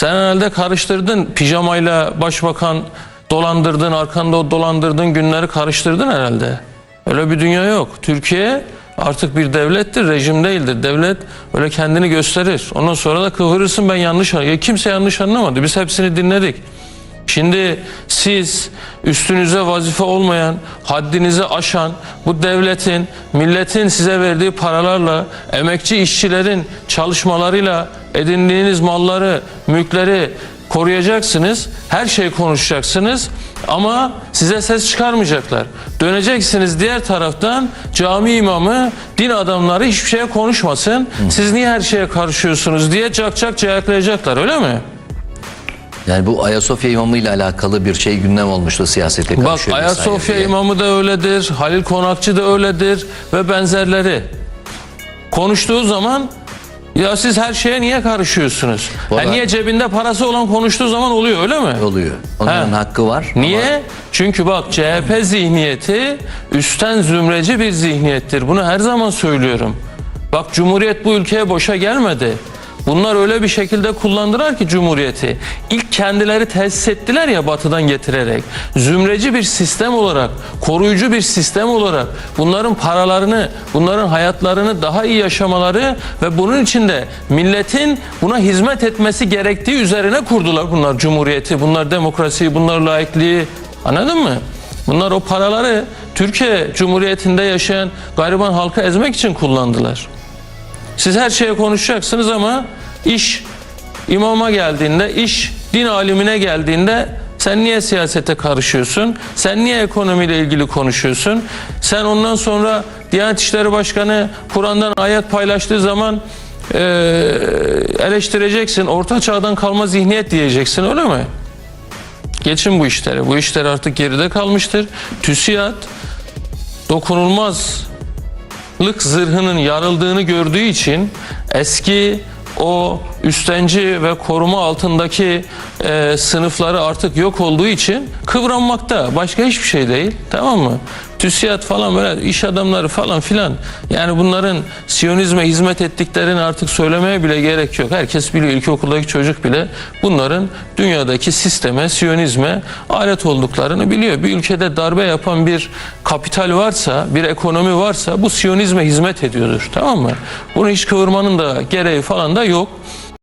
Sen herhalde karıştırdın pijamayla başbakan dolandırdın, arkanda o dolandırdığın günleri karıştırdın herhalde. Öyle bir dünya yok. Türkiye artık bir devlettir, rejim değildir. Devlet öyle kendini gösterir. Ondan sonra da kıvırırsın ben yanlış anladım. Kimse yanlış anlamadı. Biz hepsini dinledik. Şimdi siz üstünüze vazife olmayan, haddinizi aşan bu devletin, milletin size verdiği paralarla, emekçi işçilerin çalışmalarıyla edindiğiniz malları, mülkleri koruyacaksınız. Her şeyi konuşacaksınız ama size ses çıkarmayacaklar. Döneceksiniz diğer taraftan cami imamı, din adamları hiçbir şeye konuşmasın. Siz niye her şeye karışıyorsunuz diye cak cak cayaklayacaklar öyle mi? Yani bu Ayasofya imamı ile alakalı bir şey gündem olmuştu siyasete Bak karışıyor vesaire Ayasofya diye. imamı da öyledir, Halil Konakçı da öyledir ve benzerleri. Konuştuğu zaman ya siz her şeye niye karışıyorsunuz? Ha, Valla- niye cebinde parası olan konuştuğu zaman oluyor öyle mi? oluyor. Onların He. hakkı var. Niye? Çünkü bak CHP zihniyeti üstten zümreci bir zihniyettir. Bunu her zaman söylüyorum. Bak Cumhuriyet bu ülkeye boşa gelmedi. Bunlar öyle bir şekilde kullandılar ki Cumhuriyeti. İlk kendileri tesis ettiler ya batıdan getirerek. Zümreci bir sistem olarak, koruyucu bir sistem olarak bunların paralarını, bunların hayatlarını daha iyi yaşamaları ve bunun içinde milletin buna hizmet etmesi gerektiği üzerine kurdular bunlar Cumhuriyeti, bunlar demokrasiyi, bunlar laikliği. Anladın mı? Bunlar o paraları Türkiye Cumhuriyeti'nde yaşayan gariban halka ezmek için kullandılar. Siz her şeye konuşacaksınız ama iş imama geldiğinde, iş din alimine geldiğinde sen niye siyasete karışıyorsun? Sen niye ekonomiyle ilgili konuşuyorsun? Sen ondan sonra Diyanet İşleri Başkanı Kur'an'dan ayet paylaştığı zaman eee, eleştireceksin. Orta çağdan kalma zihniyet diyeceksin öyle mi? Geçin bu işleri. Bu işler artık geride kalmıştır. TÜSİAD dokunulmazlık zırhının yarıldığını gördüğü için eski o üstenci ve koruma altındaki e, sınıfları artık yok olduğu için kıvranmakta. Başka hiçbir şey değil. Tamam mı? TÜSİAD falan böyle iş adamları falan filan. Yani bunların Siyonizme hizmet ettiklerini artık söylemeye bile gerek yok. Herkes biliyor ilkokuldaki çocuk bile bunların dünyadaki sisteme, Siyonizme alet olduklarını biliyor. Bir ülkede darbe yapan bir kapital varsa, bir ekonomi varsa bu Siyonizme hizmet ediyordur. Tamam mı? Bunu hiç kıvırmanın da gereği falan da yok.